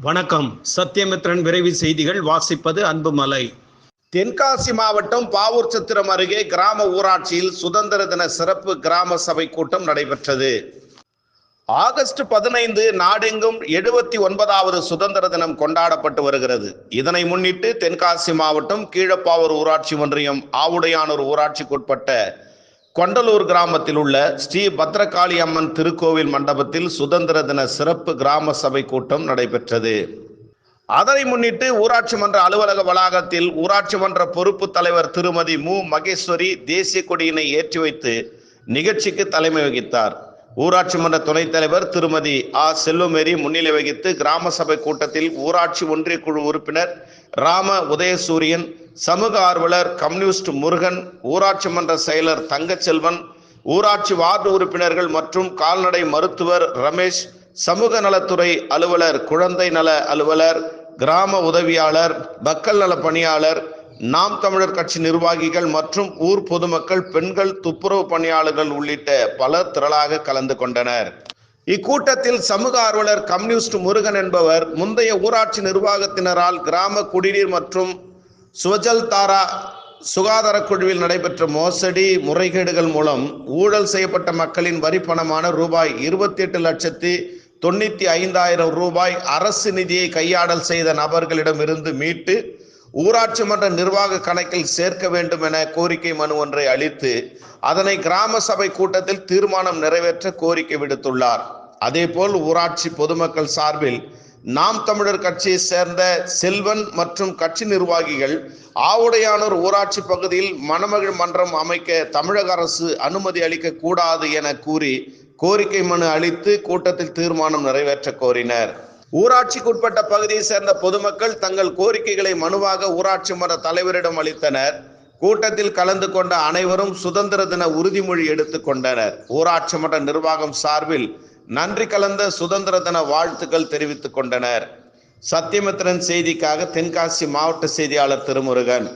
வணக்கம். சத்யமித்ரன் விரைவு செய்திகள். வாசிப்பது அன்புமலை. தென்காசி மாவட்டம் பாவூர் சத்திரம் அருகே கிராம ஊராட்சியில் சுதந்திர தின சிறப்பு கிராம சபை கூட்டம் நடைபெற்றது. ஆகஸ்ட் பதினைந்து நாடெங்கும் எழுபத்தி ஒன்பதாவது சுதந்திர தினம் கொண்டாடப்பட்டு வருகிறது. இதனை முன்னிட்டு தென்காசி மாவட்டம் கீழப்பாவூர் ஊராட்சி ஒன்றியம் ஆவுடையானூர் ஊராட்சிக்குட்பட்ட கொண்டலூர் கிராமத்தில் உள்ள ஸ்ரீ பத்ரகாளி அம்மன் திருக்கோவில் மண்டபத்தில் சுதந்திர தின சிறப்பு கிராம சபை கூட்டம் நடைபெற்றது. அதனை முன்னிட்டு ஊராட்சி மன்ற அலுவலக வளாகத்தில் ஊராட்சி மன்ற பொறுப்பு தலைவர் திருமதி மு. மகேஸ்வரி தேசிய கொடியினை ஏற்றி வைத்து நிகழ்ச்சிக்கு தலைமை வகித்தார். ஊராட்சி மன்ற துணைத் தலைவர் திருமதி ஆ. செல்வமேரி முன்னிலை வகித்து கிராம சபை கூட்டத்தில் ஊராட்சி ஒன்றிய குழு உறுப்பினர் ராம உதயசூரியன் சமூக ஆர்வலர் கம்யூனிஸ்ட் முருகன் ஊராட்சி மன்ற செயலர் தங்கச்செல்வன் ஊராட்சி வார்டு உறுப்பினர்கள் மற்றும் கால்நடை மருத்துவர் ரமேஷ் சமூக நலத்துறை அலுவலர் குழந்தை நல அலுவலர் கிராம உதவியாளர் மக்கள் நல பணியாளர் நாம் தமிழர் கட்சி நிர்வாகிகள் மற்றும் ஊர் பொதுமக்கள் பெண்கள் துப்புரவு பணியாளர்கள் உள்ளிட்ட பலர் திரளாக கலந்து கொண்டனர். இக்கூட்டத்தில் சமூக ஆர்வலர் கம்யூனிஸ்ட் முருகன் என்பவர் முந்தைய ஊராட்சி நிர்வாகத்தினரால் கிராம குடிநீர் மற்றும் சுவஜல் தாரா சுகாதார குழுவில் நடைபெற்ற மோசடி முறைகேடுகள் மூலம் ஊழல் செய்யப்பட்ட மக்களின் வரி பணமான ரூபாய் இருபத்தி எட்டு லட்சத்தி தொண்ணூத்தி ஐந்தாயிரம் ரூபாய் அரசு நிதியை கையாடல் செய்த நபர்களிடமிருந்து மீட்டு ஊராட்சி மன்ற நிர்வாக கணக்கில் சேர்க்க வேண்டும் என கோரிக்கை மனு ஒன்றை அளித்து அதனை கிராம சபை கூட்டத்தில் தீர்மானம் நிறைவேற்ற கோரிக்கை விடுத்துள்ளார். அதேபோல் ஊராட்சி பொதுமக்கள் சார்பில் நாம் தமிழர் கட்சியை சேர்ந்த செல்வன் மற்றும் கட்சி நிர்வாகிகள் ஆவுடையானூர் ஊராட்சி பகுதியில் மணமகிழ் மன்றம் அமைக்க தமிழக அரசு அனுமதி அளிக்க கூடாது என கூறி கோரிக்கை மனு அளித்து கூட்டத்தில் தீர்மானம் நிறைவேற்ற கோரினர். ஊராட்சிக்குட்பட்ட பகுதியை சேர்ந்த பொதுமக்கள் தங்கள் கோரிக்கைகளை மனுவாக ஊராட்சி மன்ற தலைவரிடம் அளித்தனர். கூட்டத்தில் கலந்து கொண்ட அனைவரும் சுதந்திர தின உறுதிமொழி எடுத்துக் கொண்டனர். ஊராட்சி மன்ற நிர்வாகம் சார்பில் நன்றி கலந்த சுதந்திர தின வாழ்த்துக்கள் தெரிவித்துக் கொண்டனர். சத்தியமித்திரன் செய்திக்காக தென்காசி மாவட்ட செய்தியாளர் திருமுருகன்.